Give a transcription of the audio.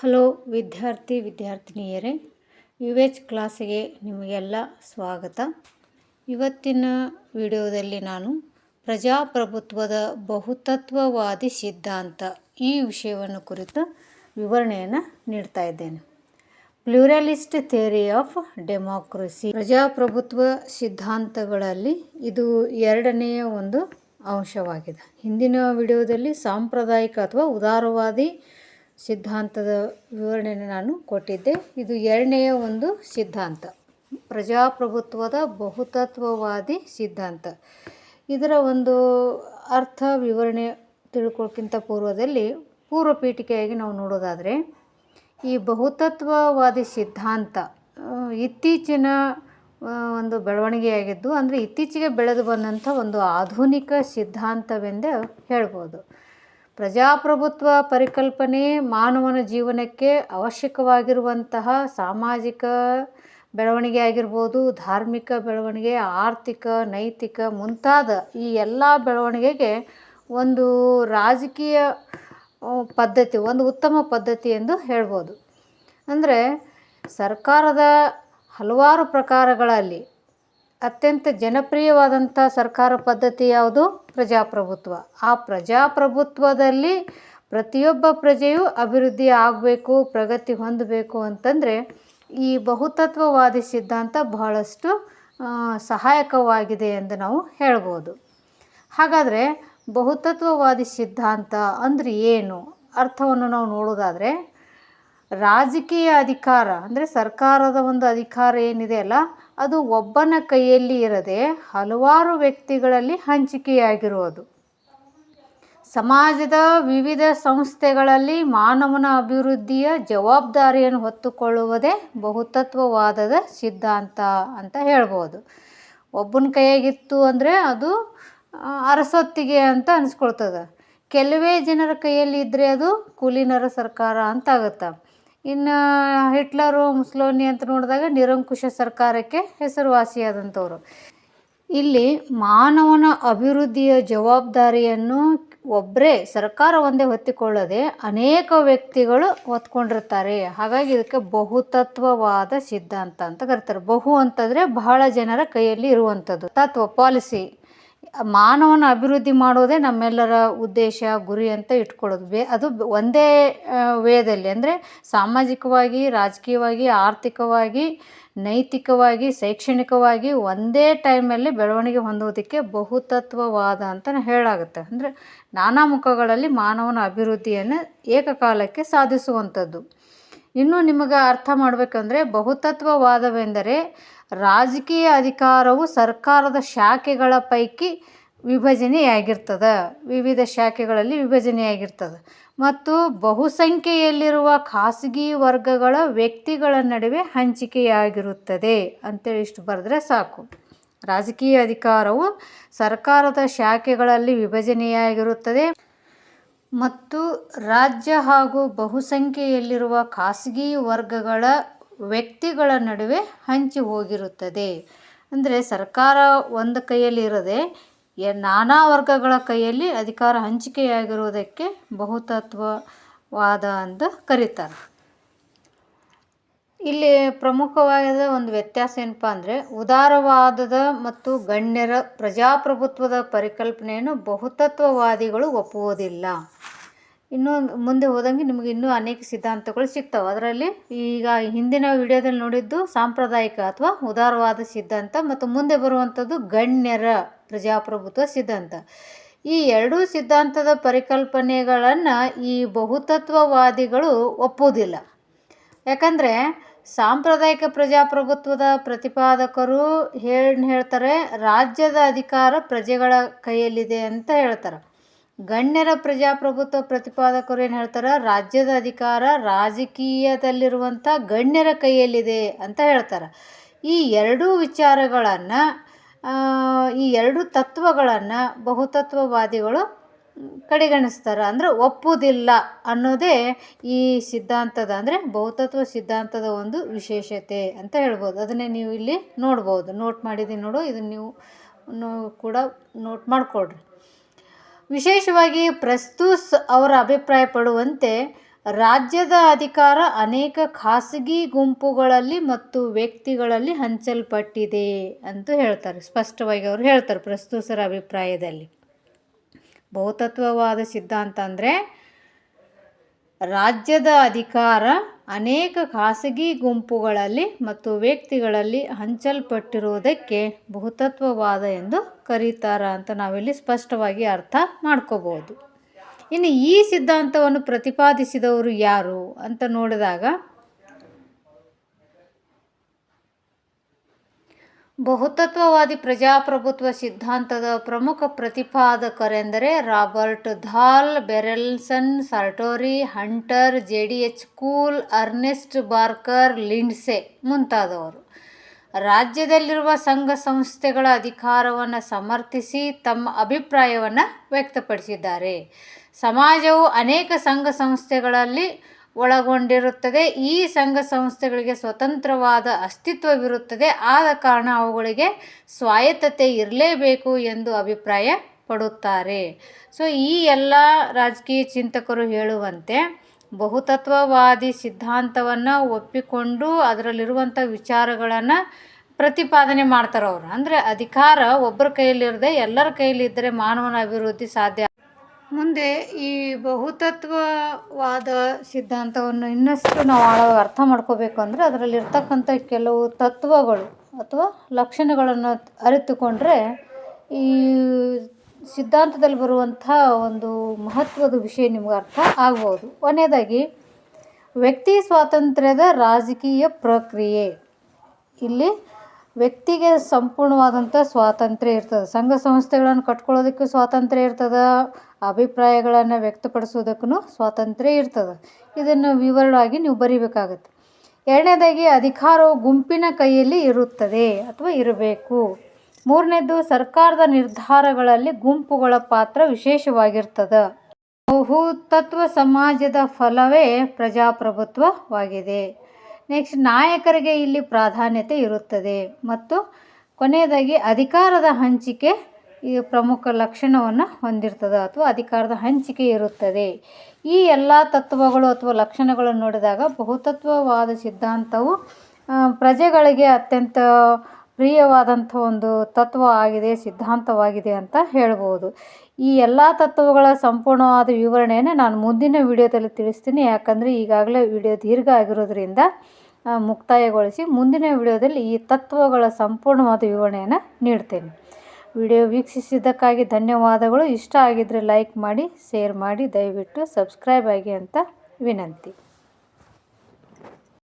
Hello ವಿದ್ಯಾರ್ಥಿ ವಿದ್ಯಾರ್ಥಿನಿಯರೇ U H ಕ್ಲಾಸಿಗೆ ನಿಮಗೆಲ್ಲ ಸ್ವಾಗತ. ಇವತ್ತಿನ ವಿಡಿಯೋದಲ್ಲಿ ನಾನು ಪ್ರಜಾಪ್ರಭುತ್ವದ ಬಹುತತ್ವವಾದಿ ಸಿದ್ಧಾಂತ ಈ ವಿಷಯವನ್ನು ಕುರಿತು ವಿವರಣೆಯನ್ನು ನೀಡ್ತಾ ಇದ್ದೇನೆ. ಪ್ಲೂರಲಿಸ್ಟ್ ಥಿಯರಿ ಆಫ್ ಡೆಮಾಕ್ರಸಿ ಪ್ರಜಾಪ್ರಭುತ್ವ ಸಿದ್ಧಾಂತಗಳಲ್ಲಿ ಇದು ಎರಡನೆಯ ಒಂದು ಅಂಶವಾಗಿದೆ. ಹಿಂದಿನ ವಿಡಿಯೋದಲ್ಲಿ ಸಾಂಪ್ರದಾಯಿಕ ಅಥವಾ ಉದಾರವಾದಿ ಸಿದ್ಧಾಂತದ ವಿವರಣೆಯನ್ನು ನಾನು ಕೊಟ್ಟಿದ್ದೆ. ಇದು ಎರಡನೆಯ ಒಂದು ಸಿದ್ಧಾಂತ. ಪ್ರಜಾಪ್ರಭುತ್ವದ ಬಹುತತ್ವವಾದಿ ಸಿದ್ಧಾಂತ. ಇದರ ಒಂದು ಅರ್ಥ ವಿವರಣೆ ತಿಳ್ಕೊಳ್ಕಿಂತ ಪೂರ್ವದಲ್ಲಿ ಪೂರ್ವ ಪೀಠಿಕೆಯಾಗಿ ನಾವು ನೋಡೋದಾದರೆ, ಈ ಬಹುತತ್ವವಾದಿ ಸಿದ್ಧಾಂತ ಇತ್ತೀಚಿನ ಒಂದು ಬೆಳವಣಿಗೆಯಾಗಿದ್ದು, ಅಂದರೆ ಇತ್ತೀಚೆಗೆ ಬೆಳೆದು ಬಂದಂಥ ಒಂದು ಆಧುನಿಕ ಸಿದ್ಧಾಂತವೆಂದೇ ಹೇಳ್ಬೋದು. ಪ್ರಜಾಪ್ರಭುತ್ವ ಪರಿಕಲ್ಪನೆ ಮಾನವನ ಜೀವನಕ್ಕೆ ಅವಶ್ಯಕವಾಗಿರುವಂತಹ ಸಾಮಾಜಿಕ ಬೆಳವಣಿಗೆ ಆಗಿರ್ಬೋದು, ಧಾರ್ಮಿಕ ಬೆಳವಣಿಗೆ, ಆರ್ಥಿಕ, ನೈತಿಕ ಮುಂತಾದ ಈ ಎಲ್ಲ ಬೆಳವಣಿಗೆಗೆ ಒಂದು ರಾಜಕೀಯ ಪದ್ಧತಿ, ಒಂದು ಉತ್ತಮ ಪದ್ಧತಿ ಎಂದು ಹೇಳ್ಬೋದು. ಅಂದರೆ ಸರ್ಕಾರದ ಹಲವಾರು ಪ್ರಕಾರಗಳಲ್ಲಿ ಅತ್ಯಂತ ಜನಪ್ರಿಯವಾದಂಥ ಸರ್ಕಾರ ಪದ್ಧತಿ ಯಾವುದು? ಪ್ರಜಾಪ್ರಭುತ್ವ. ಆ ಪ್ರಜಾಪ್ರಭುತ್ವದಲ್ಲಿ ಪ್ರತಿಯೊಬ್ಬ ಪ್ರಜೆಯೂ ಅಭಿವೃದ್ಧಿ ಆಗಬೇಕು, ಪ್ರಗತಿ ಹೊಂದಬೇಕು ಅಂತಂದರೆ ಈ ಬಹುತತ್ವವಾದಿ ಸಿದ್ಧಾಂತ ಬಹಳಷ್ಟು ಸಹಾಯಕವಾಗಿದೆ ಎಂದು ನಾವು ಹೇಳ್ಬೋದು. ಹಾಗಾದರೆ ಬಹುತತ್ವವಾದಿ ಸಿದ್ಧಾಂತ ಅಂದರೆ ಏನು? ಅರ್ಥವನ್ನು ನಾವು ನೋಡೋದಾದರೆ ರಾಜಕೀಯ ಅಧಿಕಾರ, ಅಂದರೆ ಸರ್ಕಾರದ ಒಂದು ಅಧಿಕಾರ ಏನಿದೆ ಅಲ್ಲ, ಅದು ಒಬ್ಬನ ಕೈಯಲ್ಲಿ ಇರದೆ ಹಲವಾರು ವ್ಯಕ್ತಿಗಳಲ್ಲಿ ಹಂಚಿಕೆಯಾಗಿರುವುದು ಸಮಾಜದ ವಿವಿಧ ಸಂಸ್ಥೆಗಳಲ್ಲಿ ಮಾನವನ ಅಭಿವೃದ್ಧಿಯ ಜವಾಬ್ದಾರಿಯನ್ನು ಹೊತ್ತುಕೊಳ್ಳುವುದೇ ಬಹುತತ್ವವಾದದ ಸಿದ್ಧಾಂತ ಅಂತ ಹೇಳ್ಬೋದು. ಒಬ್ಬನ ಕೈಯಾಗಿತ್ತು ಅಂದರೆ ಅದು ಅರಸೊತ್ತಿಗೆ ಅಂತ ಅನಿಸ್ಕೊಳ್ತದೆ. ಕೆಲವೇ ಜನರ ಕೈಯಲ್ಲಿ ಇದ್ದರೆ ಅದು ಕುಲೀನರ ಸರ್ಕಾರ ಅಂತ ಆಗುತ್ತೆ. ಇನ್ನು ಹಿಟ್ಲರು, ಮುಸ್ಲೋನಿ ಅಂತ ನೋಡಿದಾಗ ನಿರಂಕುಶ ಸರ್ಕಾರಕ್ಕೆ ಹೆಸರುವಾಸಿಯಾದಂಥವ್ರು. ಇಲ್ಲಿ ಮಾನವನ ಅಭಿವೃದ್ಧಿಯ ಜವಾಬ್ದಾರಿಯನ್ನು ಒಬ್ಬರೇ ಸರ್ಕಾರ ಒಂದೇ ಹೊತ್ತಿಕೊಳ್ಳದೆ ಅನೇಕ ವ್ಯಕ್ತಿಗಳು ಹೊತ್ಕೊಂಡಿರ್ತಾರೆ. ಹಾಗಾಗಿ ಇದಕ್ಕೆ ಬಹುತತ್ವವಾದ ಸಿದ್ಧಾಂತ ಅಂತ ಕರೀತಾರೆ. ಬಹು ಅಂತಂದರೆ ಬಹಳ ಜನರ ಕೈಯಲ್ಲಿ ಇರುವಂಥದ್ದು. ತತ್ವ, ಪಾಲಿಸಿ. ಮಾನವನ ಅಭಿವೃದ್ಧಿ ಮಾಡೋದೇ ನಮ್ಮೆಲ್ಲರ ಉದ್ದೇಶ, ಗುರಿ ಅಂತ ಇಟ್ಕೊಳ್ಳೋದು. ಬೇ ಅದು ಒಂದೇ ವೇದಲ್ಲಿ ಅಂದರೆ ಸಾಮಾಜಿಕವಾಗಿ, ರಾಜಕೀಯವಾಗಿ, ಆರ್ಥಿಕವಾಗಿ, ನೈತಿಕವಾಗಿ, ಶೈಕ್ಷಣಿಕವಾಗಿ ಒಂದೇ ಟೈಮಲ್ಲಿ ಬೆಳವಣಿಗೆ ಹೊಂದೋದಕ್ಕೆ ಬಹುತತ್ವವಾದ ಅಂತ ಹೇಳಾಗುತ್ತೆ. ಅಂದರೆ ನಾನಾ ಮುಖಗಳಲ್ಲಿ ಮಾನವನ ಅಭಿವೃದ್ಧಿಯನ್ನು ಏಕಕಾಲಕ್ಕೆ ಸಾಧಿಸುವಂಥದ್ದು. ಇನ್ನು ನಿಮಗೆ ಅರ್ಥ ಮಾಡಬೇಕಂದ್ರೆ ಬಹುತತ್ವವಾದವೆಂದರೆ ರಾಜಕೀಯ ಅಧಿಕಾರವು ಸರ್ಕಾರದ ಶಾಖೆಗಳ ಪೈಕಿ ವಿಭಜನೆಯಾಗಿರ್ತದೆ. ವಿವಿಧ ಶಾಖೆಗಳಲ್ಲಿ ವಿಭಜನೆಯಾಗಿರ್ತದೆ. ಮತ್ತು ಬಹುಸಂಖ್ಯೆಯಲ್ಲಿರುವ ಖಾಸಗಿ ವರ್ಗಗಳ ವ್ಯಕ್ತಿಗಳ ನಡುವೆ ಹಂಚಿಕೆಯಾಗಿರುತ್ತದೆ. ಅಂತೇಳಿ ಇಷ್ಟು ಬರೆದ್ರೆ ಸಾಕು. ರಾಜಕೀಯ ಅಧಿಕಾರವು ಸರ್ಕಾರದ ಶಾಖೆಗಳಲ್ಲಿ ವಿಭಜನೆಯಾಗಿರುತ್ತದೆ. ಮತ್ತು ರಾಜ್ಯ ಹಾಗೂ ಬಹುಸಂಖ್ಯೆಯಲ್ಲಿರುವ ಖಾಸಗಿ ವರ್ಗಗಳ ವ್ಯಕ್ತಿಗಳ ನಡುವೆ ಹಂಚಿ ಹೋಗಿರುತ್ತದೆ. ಅಂದರೆ ಸರ್ಕಾರ ಒಂದು ಕೈಯಲ್ಲಿ ಇರದೆ ಎ- ನಾನಾ ವರ್ಗಗಳ ಕೈಯಲ್ಲಿ ಅಧಿಕಾರ ಹಂಚಿಕೆಯಾಗಿರುವುದಕ್ಕೆ ಬಹುತತ್ವವಾದ ಅಂತ ಕರೀತಾರೆ. ಇಲ್ಲಿ ಪ್ರಮುಖವಾದ ಒಂದು ವ್ಯತ್ಯಾಸ ಏನಪ್ಪ ಅಂದರೆ ಉದಾರವಾದದ ಮತ್ತು ಗಣ್ಯರ ಪ್ರಜಾಪ್ರಭುತ್ವದ ಪರಿಕಲ್ಪನೆಯನ್ನು ಬಹುತತ್ವವಾದಿಗಳು ಒಪ್ಪುವುದಿಲ್ಲ. ಇನ್ನು ಮುಂದೆ ಹೋದಂಗೆ ನಿಮಗೆ ಇನ್ನೂ ಅನೇಕ ಸಿದ್ಧಾಂತಗಳು ಸಿಗ್ತವೆ. ಅದರಲ್ಲಿ ಈಗ ಹಿಂದಿನ ವಿಡಿಯೋದಲ್ಲಿ ನೋಡಿದ್ದು ಸಾಂಪ್ರದಾಯಿಕ ಅಥವಾ ಉದಾರವಾದ ಸಿದ್ಧಾಂತ ಮತ್ತು ಮುಂದೆ ಬರುವಂಥದ್ದು ಗಣ್ಯರ ಪ್ರಜಾಪ್ರಭುತ್ವ ಸಿದ್ಧಾಂತ. ಈ ಎರಡೂ ಸಿದ್ಧಾಂತದ ಪರಿಕಲ್ಪನೆಗಳನ್ನು ಈ ಬಹುತತ್ವವಾದಿಗಳು ಒಪ್ಪುವುದಿಲ್ಲ. ಯಾಕಂದರೆ ಸಾಂಪ್ರದಾಯಿಕ ಪ್ರಜಾಪ್ರಭುತ್ವದ ಪ್ರತಿಪಾದಕರು ಹೇಳ್ ಹೇಳ್ತಾರೆ, ರಾಜ್ಯದ ಅಧಿಕಾರ ಪ್ರಜೆಗಳ ಕೈಯಲ್ಲಿದೆ ಅಂತ ಹೇಳ್ತಾರೆ. ಗಣ್ಯರ ಪ್ರಜಾಪ್ರಭುತ್ವ ಪ್ರತಿಪಾದಕರು ಏನು ಹೇಳ್ತಾರೆ? ರಾಜ್ಯದ ಅಧಿಕಾರ ರಾಜಕೀಯದಲ್ಲಿರುವಂಥ ಗಣ್ಯರ ಕೈಯಲ್ಲಿದೆ ಅಂತ ಹೇಳ್ತಾರೆ. ಈ ಎರಡೂ ವಿಚಾರಗಳನ್ನು ಈ ಎರಡು ತತ್ವಗಳನ್ನು ಬಹುತತ್ವವಾದಿಗಳು ಕಡೆಗಣಿಸ್ತಾರೆ. ಅಂದರೆ ಒಪ್ಪುವುದಿಲ್ಲ ಅನ್ನೋದೇ ಈ ಸಿದ್ಧಾಂತದ, ಅಂದರೆ ಬಹುತತ್ವ ಸಿದ್ಧಾಂತದ ಒಂದು ವಿಶೇಷತೆ ಅಂತ ಹೇಳ್ಬೋದು. ಅದನ್ನೇ ನೀವು ಇಲ್ಲಿ ನೋಡ್ಬೋದು. ನೋಟ್ ಮಾಡಿದ್ದೀನಿ ನೋಡು. ಇದನ್ನು ನೀವು ಕೂಡ ನೋಟ್ ಮಾಡಿಕೊಡ್ರಿ ವಿಶೇಷವಾಗಿ ಪ್ರಸ್ತುಸ್ ಅವರ ಅಭಿಪ್ರಾಯ ಪಡುವಂತೆ, ರಾಜ್ಯದ ಅಧಿಕಾರ ಅನೇಕ ಖಾಸಗಿ ಗುಂಪುಗಳಲ್ಲಿ ಮತ್ತು ವ್ಯಕ್ತಿಗಳಲ್ಲಿ ಹಂಚಲ್ಪಟ್ಟಿದೆ ಅಂತ ಹೇಳ್ತಾರೆ. ಸ್ಪಷ್ಟವಾಗಿ ಅವರು ಹೇಳ್ತಾರೆ ಪ್ರಸ್ತುತರ ಅಭಿಪ್ರಾಯದಲ್ಲಿ. ಬಹುತತ್ವವಾದ ಸಿದ್ಧಾಂತ ಅಂದರೆ, ರಾಜ್ಯದ ಅಧಿಕಾರ ಅನೇಕ ಖಾಸಗಿ ಗುಂಪುಗಳಲ್ಲಿ ಮತ್ತು ವ್ಯಕ್ತಿಗಳಲ್ಲಿ ಹಂಚಲ್ಪಟ್ಟಿರುವುದಕ್ಕೆ ಬಹುತತ್ವವಾದ ಎಂದು ಕರೀತಾರ ಅಂತ ನಾವಿಲ್ಲಿ ಸ್ಪಷ್ಟವಾಗಿ ಅರ್ಥ ಮಾಡ್ಕೋಬೋದು ಇನ್ನು ಈ ಸಿದ್ಧಾಂತವನ್ನು ಪ್ರತಿಪಾದಿಸಿದವರು ಯಾರು ಅಂತ ನೋಡಿದಾಗ ಬಹುತತ್ವವಾದಿ ಪ್ರಜಾಪ್ರಭುತ್ವ ಸಿದ್ಧಾಂತದ ಪ್ರಮುಖ ಪ್ರತಿಪಾದಕರೆಂದರೆ Robert Dahl, Berelson Sartori Hunter, J D H Cole, Ernest Barker, Lindsay ಮುಂತಾದವರು. ರಾಜ್ಯದಲ್ಲಿರುವ ಸಂಘ ಸಂಸ್ಥೆಗಳ ಅಧಿಕಾರವನ್ನು ಸಮರ್ಥಿಸಿ ತಮ್ಮ ಅಭಿಪ್ರಾಯವನ್ನು ವ್ಯಕ್ತಪಡಿಸಿದ್ದಾರೆ. ಸಮಾಜವು ಅನೇಕ ಸಂಘ ಸಂಸ್ಥೆಗಳಲ್ಲಿ ಒಳಗೊಂಡಿರುತ್ತದೆ. ಈ ಸಂಘ ಸಂಸ್ಥೆಗಳಿಗೆ ಸ್ವತಂತ್ರವಾದ ಅಸ್ತಿತ್ವವಿರುತ್ತದೆ. ಆದ ಕಾರಣ ಅವುಗಳಿಗೆ ಸ್ವಾಯತ್ತತೆ ಇರಲೇಬೇಕು ಎಂದು ಅಭಿಪ್ರಾಯ ಪಡುತ್ತಾರೆ ಸೊ, ಈ ಎಲ್ಲ ರಾಜಕೀಯ ಚಿಂತಕರು ಹೇಳುವಂತೆ ಬಹುತತ್ವವಾದಿ ಸಿದ್ಧಾಂತವನ್ನು ಒಪ್ಪಿಕೊಂಡು ಅದರಲ್ಲಿರುವಂಥ ವಿಚಾರಗಳನ್ನು ಪ್ರತಿಪಾದನೆ ಮಾಡ್ತಾರೆ ಅವರು ಅಂದರೆ ಅಧಿಕಾರ ಒಬ್ಬರ ಕೈಯಲ್ಲಿರದೆ ಎಲ್ಲರ ಕೈಯಲ್ಲಿದ್ದರೆ ಮಾನವನ ಅಭಿವೃದ್ಧಿ ಸಾಧ್ಯ ಮುಂದೆ ಈ ಬಹುತತ್ವವಾದ ಸಿದ್ಧಾಂತವನ್ನು ಇನ್ನಷ್ಟು ನಾವು ಅರ್ಥ ಮಾಡ್ಕೋಬೇಕು ಅಂದರೆ ಅದರಲ್ಲಿರ್ತಕ್ಕಂಥ ಕೆಲವು ತತ್ವಗಳು ಅಥವಾ ಲಕ್ಷಣಗಳನ್ನು ಅರಿತುಕೊಂಡ್ರೆ ಈ ಸಿದ್ಧಾಂತದಲ್ಲಿ ಬರುವಂಥ ಒಂದು ಮಹತ್ವದ ವಿಷಯ ನಿಮ್ಗೆ ಅರ್ಥ ಆಗ್ಬೋದು. ಕೊನೆಯದಾಗಿ, ವ್ಯಕ್ತಿ ಸ್ವಾತಂತ್ರ್ಯದ ರಾಜಕೀಯ ಪ್ರಕ್ರಿಯೆ. ಇಲ್ಲಿ ವ್ಯಕ್ತಿಗೆ ಸಂಪೂರ್ಣವಾದಂಥ ಸ್ವಾತಂತ್ರ್ಯ ಇರ್ತದೆ. ಸಂಘ ಸಂಸ್ಥೆಗಳನ್ನು ಕಟ್ಕೊಳ್ಳೋದಕ್ಕೂ ಸ್ವಾತಂತ್ರ್ಯ ಇರ್ತದೆ. ಅಭಿಪ್ರಾಯಗಳನ್ನು ವ್ಯಕ್ತಪಡಿಸೋದಕ್ಕೂ ಸ್ವಾತಂತ್ರ್ಯ ಇರ್ತದೆ. ಇದನ್ನು ವಿವರವಾಗಿ ನೀವು ಬರಿಬೇಕಾಗತ್ತೆ. ಎರಡನೇದಾಗಿ ಅಧಿಕಾರವು ಗುಂಪಿನ ಕೈಯಲ್ಲಿ ಇರುತ್ತದೆ ಅಥವಾ ಇರಬೇಕು. ಮೂರನೇದು ಸರ್ಕಾರದ ನಿರ್ಧಾರಗಳಲ್ಲಿ ಗುಂಪುಗಳ ಪಾತ್ರ ವಿಶೇಷವಾಗಿರ್ತದೆ. ಬಹುತತ್ವ ಸಮಾಜದ ಫಲವೇ ಪ್ರಜಾಪ್ರಭುತ್ವವಾಗಿದೆ. ನೆಕ್ಸ್ಟ್, ನಾಯಕರಿಗೆ ಇಲ್ಲಿ ಪ್ರಾಧಾನ್ಯತೆ ಇರುತ್ತದೆ. ಮತ್ತು ಕೊನೆಯದಾಗಿ ಅಧಿಕಾರದ ಹಂಚಿಕೆ ಈ ಪ್ರಮುಖ ಲಕ್ಷಣವನ್ನು ಹೊಂದಿರ್ತದೆ ಅಥವಾ ಅಧಿಕಾರದ ಹಂಚಿಕೆ ಇರುತ್ತದೆ. ಈ ಎಲ್ಲ ತತ್ವಗಳು ಅಥವಾ ಲಕ್ಷಣಗಳನ್ನು ನೋಡಿದಾಗ ಬಹುತತ್ವವಾದ ಸಿದ್ಧಾಂತವು ಪ್ರಜೆಗಳಿಗೆ ಅತ್ಯಂತ ಪ್ರಿಯವಾದಂಥ ಒಂದು ತತ್ವ ಆಗಿದೆ, ಸಿದ್ಧಾಂತವಾಗಿದೆ ಅಂತ ಹೇಳ್ಬೋದು. ಈ ಎಲ್ಲ ತತ್ವಗಳ ಸಂಪೂರ್ಣವಾದ ವಿವರಣೆಯನ್ನು ನಾನು ಮುಂದಿನ ವಿಡಿಯೋದಲ್ಲಿ ತಿಳಿಸ್ತೀನಿ. ಯಾಕಂದರೆ ಈಗಾಗಲೇ ವಿಡಿಯೋ ದೀರ್ಘ ಆಗಿರೋದ್ರಿಂದ ಮುಕ್ತಾಯಗೊಳಿಸಿ ಮುಂದಿನ ವಿಡಿಯೋದಲ್ಲಿ ಈ ತತ್ವಗಳ ಸಂಪೂರ್ಣವಾದ ವಿವರಣೆಯನ್ನು ನೀಡ್ತೇನೆ. ವಿಡಿಯೋ ವೀಕ್ಷಿಸಿದ್ದಕ್ಕಾಗಿ ಧನ್ಯವಾದಗಳು. ಇಷ್ಟ ಆಗಿದ್ದರೆ ಲೈಕ್ ಮಾಡಿ ಶೇರ್ ಮಾಡಿ ದಯವಿಟ್ಟು ಸಬ್ಸ್ಕ್ರೈಬ್ ಆಗಿ ಅಂತ ವಿನಂತಿ.